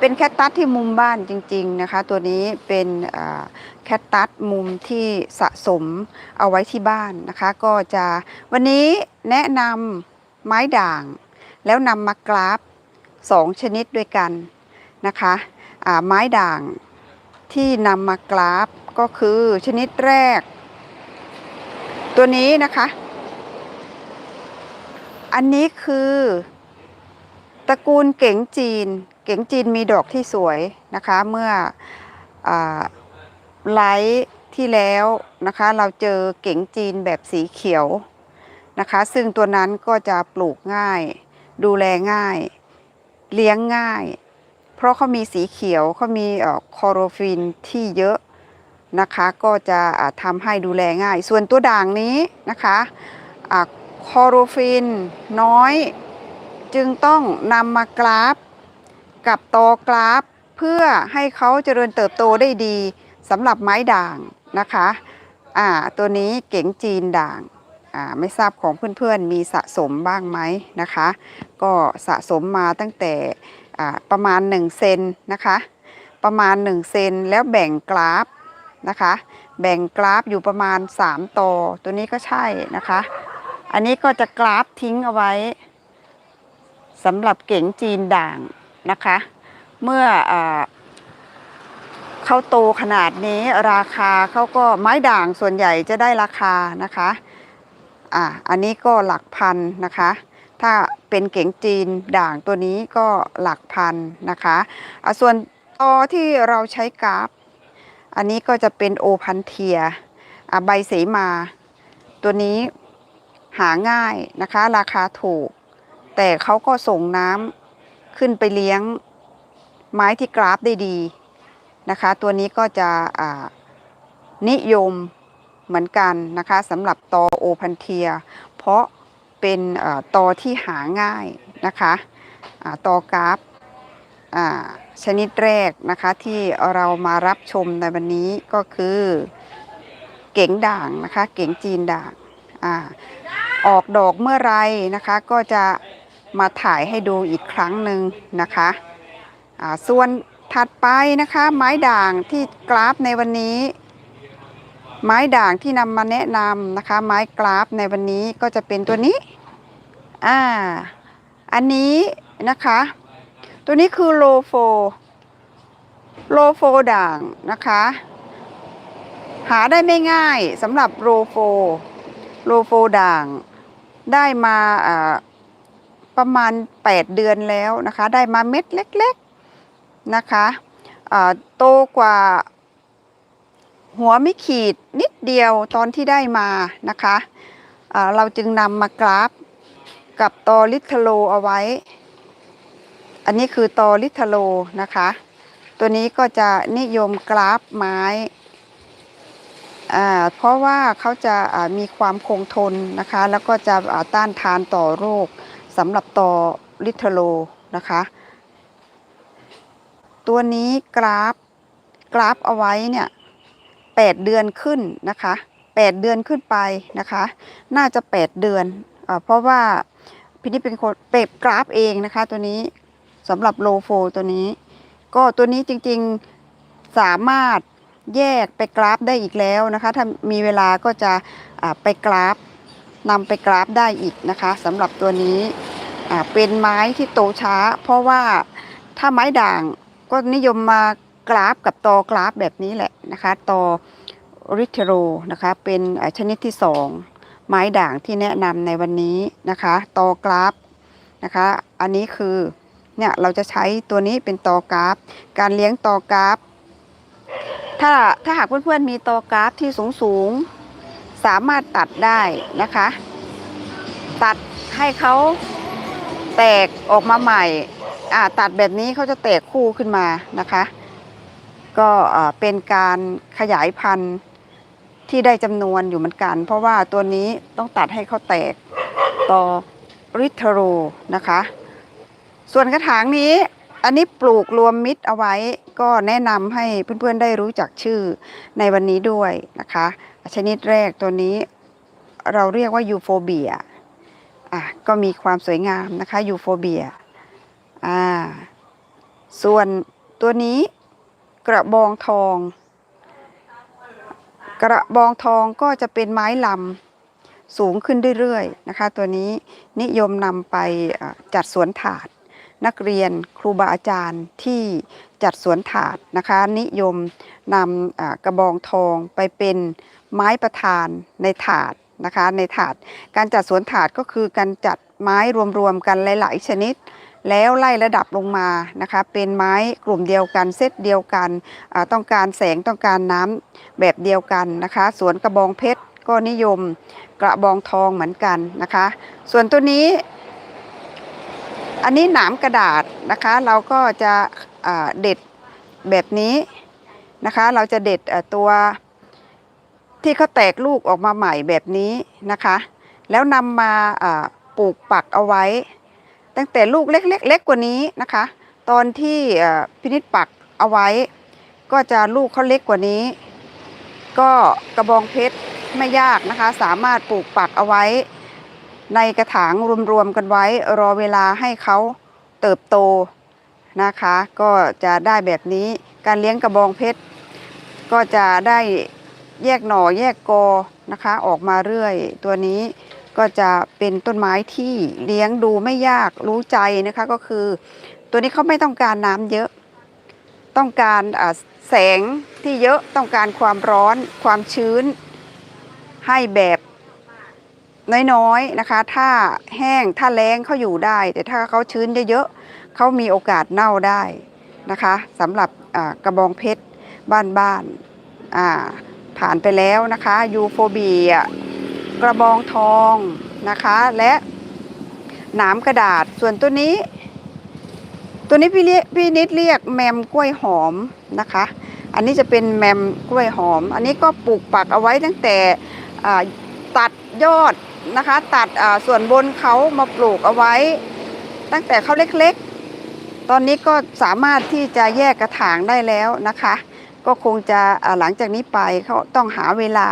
เป็นแคคตัสที่มุมบ้านจริง ๆนะคะ ตัวนี้เป็นแคคตัสมุมที่สะสมเอาไว้ที่บ้านนะคะ ก็จะวันนี้แนะนำไม้ด่าง แล้วนำมากราฟสองชนิดด้วยกันนะคะไม้ด่างที่นำมากราฟก็คือชนิดแรก ตัวนี้นะคะ อันนี้คือตระกูลเก๋งจีน เก๋งจีนมีดอกที่สวยนะคะเมื่ออไลฟ์ที่แล้วนะคะเราเจอเก๋งจีนแบบสีเขียวนะคะ ซึ่งตัวนั้นก็จะปลูกง่าย ดูแลง่าย เลี้ยงง่าย เพราะเขามีสีเขียวเขามีคอโรฟินที่เยอะนะคะ ก็จะทำให้ดูแลง่าย ส่วนตัวด่างนี้นะคะคอโรฟินน้อย จึงต้องนำมากราฟ กับตอกราฟ เพื่อให้เขาเจริญเติบโตได้ดีสำหรับไม้ด่างนะคะอ่าตัวนี้เก๋งจีนด่างอ่าไม่ทราบของเพื่อนๆมีสะสมบ้างไหมนะคะ ก็สะสมมาตั้งแต่อ่าประมาณ1เซนนะคะประมาณ1เซนแล้วแบ่งกราฟนะคะ แบ่งกราฟอยู่ประมาณ 3ตอตัวนี้ก็ใช่นะคะ อันนี้ก็จะกราฟทิ้งเอาไว้สำหรับเก๋งจีนด่าง นะคะ เมื่ออเขาโตขนาดนี้ราคาเขาก็ไม้ด่างส่วนใหญ่จะได้ราคานะคะอ่าอันนี้ก็หลักพันนะคะ ถ้าเป็นเก๋งจีนด่างตัวนี้ก็หลักพันนะคะอะส่วนตอที่เราใช้กราฟ อันนี้ก็จะเป็นโอพันเทียอะใบเสมา ตัวนี้หาง่ายนะคะ ราคาถูก แต่เขาก็ส่งน้ำ ขึ้นไปเลี้ยงไม้ที่กราฟได้ดีนะคะ ตัวนี้ก็จะนิยมเหมือนกันนะคะสำหรับตอโอพันเทีย เพราะเป็นอตอที่หาง่ายนะคะอาตอกราฟชนิดแรกนะคะที่เรามารับชมในวันนี้ก็คือเก๋งด่างนะคะ เก๋งจีนด่างอออกดอกเมื่อไรนะคะก็จะ มาถ่ายให้ดูอีกครั้งหนึ่งนะคะส่วนถัดไปนะคะไม้ด่างที่กราฟในวันนี้ ไม้ด่างที่นำมาแนะนำนะคะ ไม้กราฟในวันนี้ก็จะเป็นตัวนี้อ่าอันนี้นะคะ ตัวนี้คือโลโฟโลโฟด่างนะคะ หาได้ไม่ง่ายสำหรับโลโฟโลโฟด่างได้มาอ่า ประมาณ 8 เดือนแล้วนะคะ ได้มาเม็ดเล็กๆนะคะโตกว่า หัวไม่ขีดนิดเดียวตอนที่ได้มานะคะเราจึงนำมากราฟกับตอลิทโลเอาไว้ อันนี้คือตอลิทโลนะคะ ตัวนี้ก็จะนิยมกราฟไม้เพราะว่าเขาจะมีความคงทนนะคะ แล้วก็จะต้านทานต่อโรค สำหรับต่อลิทโลนะคะ ตัวนี้กราฟกราฟเอาไว้เนี่ยแปดเดือนขึ้นนะคะแปดเดือนขึ้นไปนะคะ น่าจะแปดเดือนอเพราะว่าพี่นี่เป็นคนเปรบกราฟเองนะคะ ตัวนี้สำหรับโลโฟตัวนี้ ก็ตัวนี้จริงๆสามารถแยกไปกราฟได้อีกแล้วนะคะ ถ้ามีเวลาก็จะไปกราฟ นำไปกราฟได้อีกนะคะสำหรับตัวนี้เป็นไม้ที่โตช้า เพราะว่าถ้าไม้ด่างก็นิยมมากราฟกับตอกราฟแบบนี้แหละนะคะตอริเทโรนะคะเป็นชนิดที่สองไม้ด่างที่แนะนำในวันนี้นะคะตอกราฟนะคะอันนี้คือเนี่ยเราจะใช้ตัวนี้เป็นตอกราฟ การเลี้ยงตอกราฟ ถ้าถ้าหากเพื่อนๆมีตอกราฟที่สูงสูงๆ สามารถตัดได้นะคะ ตัดให้เขาแตกออกมาใหม่อ่าตัดแบบนี้เขาจะแตกคู่ขึ้นมานะคะ ก็เป็นการขยายพันธุ์ที่ได้จำนวนอยู่เหมือนกัน เพราะว่าตัวนี้ต้องตัดให้เขาแตกต่อริทโรนะคะ ส่วนกระถางนี้อันนี้ปลูกรวมมิตรเอาไว้ก็แนะนำให้เพื่อนๆได้รู้จักชื่อในวันนี้ด้วยนะคะ ชนิดแรกตัวนี้เราเรียกว่ายูโฟเบียอะก็มีความสวยงามนะคะยูโฟเบียอ่าส่วนตัวนี้กระบองทอง กระบองทองก็จะเป็นไม้ลำสูงขึ้นเรื่อยๆนะคะ ตัวนี้นิยมนำไปจัดสวนถาด นักเรียนครูบาอาจารย์ที่จัดสวนถาดนะคะ นิยมนำกระบองทองไปเป็นไม้ประธานในถาดนะคะในถาดการจัดสวนถาดก็คือการจัดไม้รวมๆกันหลาย ๆ ชนิด แล้วไล่ระดับลงมานะคะเป็นไม้กลุ่มเดียวกันเซตเดียวกันต้องการแสงต้องการน้ำแบบเดียวกันนะคะสวนกระบองเพชรก็นิยมกระบองทองเหมือนกันนะคะ ส่วนตัวนี้ อันนี้หนามกระดาษนะคะเราก็จะเด็ดแบบนี้นะคะ เราจะเด็ดตัวที่เขาแตกลูกออกมาใหม่แบบนี้นะคะ แล้วนำมาปลูกปักเอาไว้ ตั้งแต่ลูกเล็กๆเล็กกว่านี้นะคะ ตอนที่พินิจปักเอาไว้ ก็จะลูกเขาเล็กกว่านี้ ก็กระบองเพชรไม่ยากนะคะ สามารถปลูกปักเอาไว้ ในกระถางรวมๆกันไว้รอเวลาให้เขาเติบโตนะคะ ก็จะได้แบบนี้การเลี้ยงกระบองเพชร ก็จะได้แยกหน่อแยกกอนะคะออกมาเรื่อย ตัวนี้ก็จะเป็นต้นไม้ที่เลี้ยงดูไม่ยากรู้ใจนะคะก็คือ ตัวนี้เขาไม่ต้องการน้ำเยอะ ต้องการแสงที่เยอะต้องการความร้อนความชื้นให้แบบ น้อยๆนะคะ ถ้าแห้งถ้าแล้งเขาอยู่ได้ แต่ถ้าเขาชื้นเยอะๆเขามีโอกาสเน่าได้นะคะสำหรับกระบองเพชรบ้านๆผ่านไปแล้วนะคะยูโฟเบียกระบองทองนะคะและหนามกระดาษส่วนตัวนี้ ตัวนี้พี่เรียกพี่นิดเรียกแมมกล้วยหอมนะคะ อันนี้จะเป็นแมมกล้วยหอม อันนี้ก็ปลูกปักเอาไว้ตั้งแต่ตัดยอด นะคะ ตัดส่วนบนเขามาปลูกเอาไว้ ตั้งแต่เขาเล็กๆ ตอนนี้ก็สามารถที่จะแยกกระถางได้แล้วนะคะ ก็คงจะหลังจากนี้ไปเขาต้องหาเวลา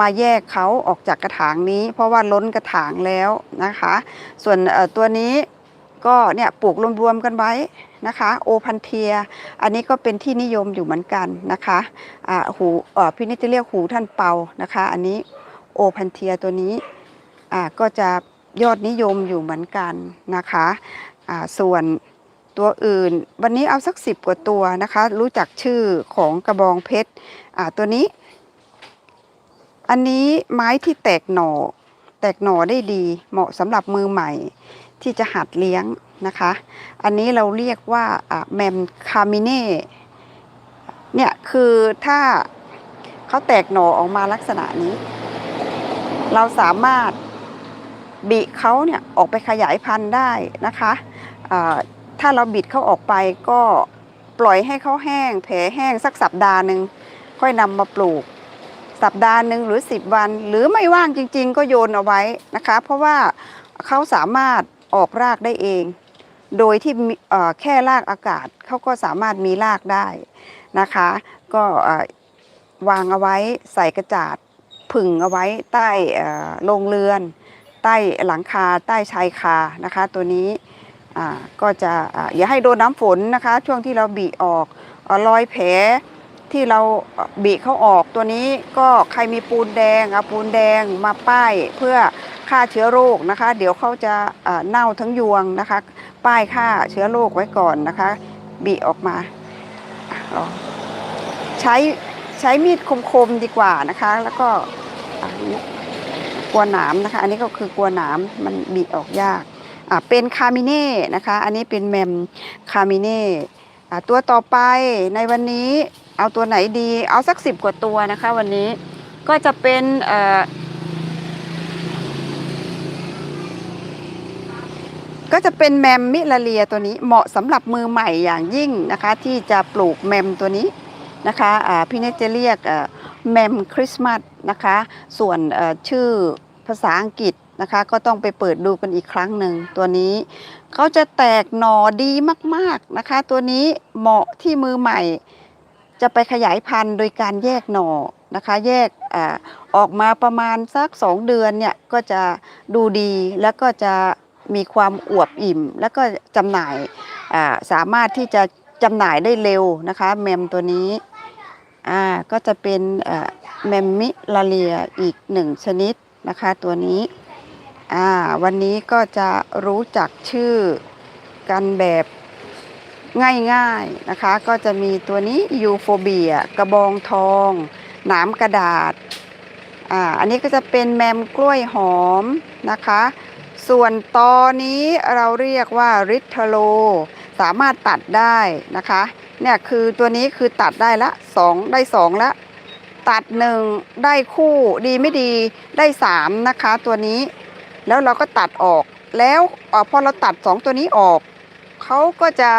มาแยกเขาออกจากกระถางนี้ เพราะว่าล้นกระถางแล้วนะคะ ส่วนตัวนี้ก็เนี่ยปลูกรวมๆกันไว้นะคะโอพันเทีย อันนี้ก็เป็นที่นิยมอยู่เหมือนกันนะคะอ่าหูพี่นิดจะเรียกหูท่านเปานะคะ อันนี้โอพันเทียตัวนี้ ก็จะยอดนิยมอยู่เหมือนกันนะคะส่วนตัวอื่น วันนี้เอาสักสิบกว่าตัวนะคะ รู้จักชื่อของกระบองเพชรตัวนี้ อันนี้ไม้ที่แตกหน่อ แตกหน่อได้ดี เหมาะสำหรับมือใหม่ที่จะหัดเลี้ยงนะคะ อันนี้เราเรียกว่าแมมคามิเน่เนี่ยคือถ้าเขาแตกหน่อออกมาลักษณะนี้ เราสามารถ บิเขาเนี่ยออกไปขยายพันธุ์ได้นะคะถ้าเราบิดเขาออกไปก็ปล่อยให้เขาแห้ง แผลแห้งสักสัปดาห์หนึ่งค่อยนำมาปลูก สัปดาห์หนึ่งหรือ 10 วัน หรือไม่ว่างจริง ๆ ก็โยนเอาไว้นะคะ เพราะว่าเขาสามารถออกรากได้เอง โดยที่แค่รากอากาศเขาก็สามารถมีรากได้นะคะ ก็วางเอาไว้ใส่กระจาดผึ่งเอาไว้ใต้โรงเรือน ใต้หลังคาใต้ชายคานะคะ ตัวนี้ก็จะออย่าให้โดนน้ำฝนนะคะ ช่วงที่เราบีออกเอ่อรอยแผลที่เราบีเขาออกตัวนี้ก็ใครมีปูนแดงเอาปูนแดงมาป้ายเพื่อฆ่าเชื้อโรคนะคะ เดี๋ยวเขาจะเน่าทั้งยวงนะคะ ป้ายฆ่าเชื้อโรคไว้ก่อนนะคะ บีออกมา ใช้ใช้มีดคมๆดีกว่านะคะ แล้วก็ กลัวหนามนะคะ อันนี้ก็คือกลัวหนามมันบีออกยากอะเป็นคามิเน่นะคะ อันนี้เป็นแมมคามิเน่อะตัวต่อไปในวันนี้เอาตัวไหนดี เอาสักสิบกว่าตัวนะคะวันนี้ก็จะเป็นเอ่อก็จะเป็นแมมมิลาเรียตัวนี้เหมาะสำหรับมือใหม่อย่างยิ่งนะคะ ที่จะปลูกแมมตัวนี้นะคะพี่เนตจะเรียกเอ่อแมมคริสต์มาสนะคะ ส่วนชื่อ ภาษาอังกฤษนะคะ ก็ต้องไปเปิดดูกันอีกครั้งหนึ่งตัวนี้เขาจะแตกหน่อดีมากๆนะคะ ตัวนี้เหมาะที่มือใหม่ จะไปขยายพันธุ์โดยการแยกหน่อนะคะ แยกอออกมาประมาณสักสองเดือนเนี่ยก็จะดูดีแล้วก็จะมีความอวบอิ่ม แล้วก็จำหน่ายาสามารถที่จะจำหน่ายได้เร็วนะคะ แมมตัวนี้ก็จะเป็นเอ่อแมมมิลาเรียอีกหนึ่งชนิด นะคะตัวนี้อ่าวันนี้ก็จะรู้จักชื่อกันแบบง่ายๆนะคะ ก็จะมีตัวนี้ยูโฟเบียกระบองทองหนามกระดาษอ่าอันนี้ก็จะเป็นแมมกล้วยหอมนะคะ ส่วนตอนี้เราเรียกว่าริทโล สามารถตัดได้นะคะเนี่ยคือตัวนี้คือตัดได้ละสองได้สองละ ตัดหนึ่งได้คู่ดีไม่ดีได้สามนะคะตัวนี้ แล้วเราก็ตัดออกแล้วอพอเราตัดสองตัวนี้ออกเขาก็จะ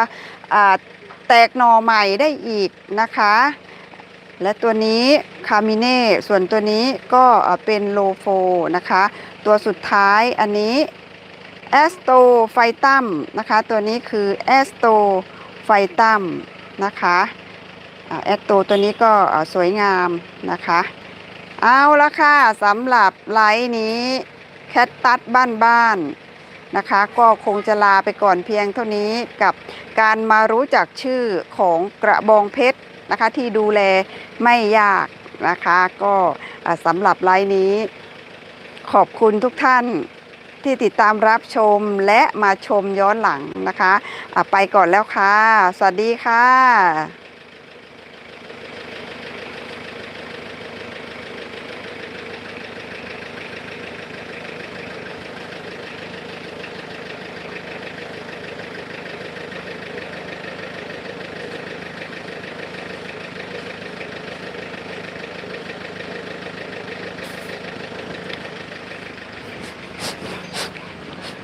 แตกหน่อใหม่ได้อีกนะคะ และตัวนี้คามิเน่ส่วนตัวนี้ก็เอ่อเป็นโลโฟนะคะ ตัวสุดท้ายอันนี้แอสโตไฟตัมนะคะ ตัวนี้คือแอสโตไฟตัมนะคะ แอสโตตัวนี้ก็สวยงามนะคะ เอาละค่ะสำหรับไลฟ์นี้แคทตัดบ้านๆนะคะ ก็คงจะลาไปก่อนเพียงเท่านี้กับการมารู้จักชื่อของกระบองเพชรนะคะที่ดูแลไม่ยากนะคะ ก็สำหรับไลฟ์นี้ ขอบคุณทุกท่านที่ติดตามรับชมและมาชมย้อนหลังนะคะอะไปก่อนแล้วค่ะ สวัสดีค่ะ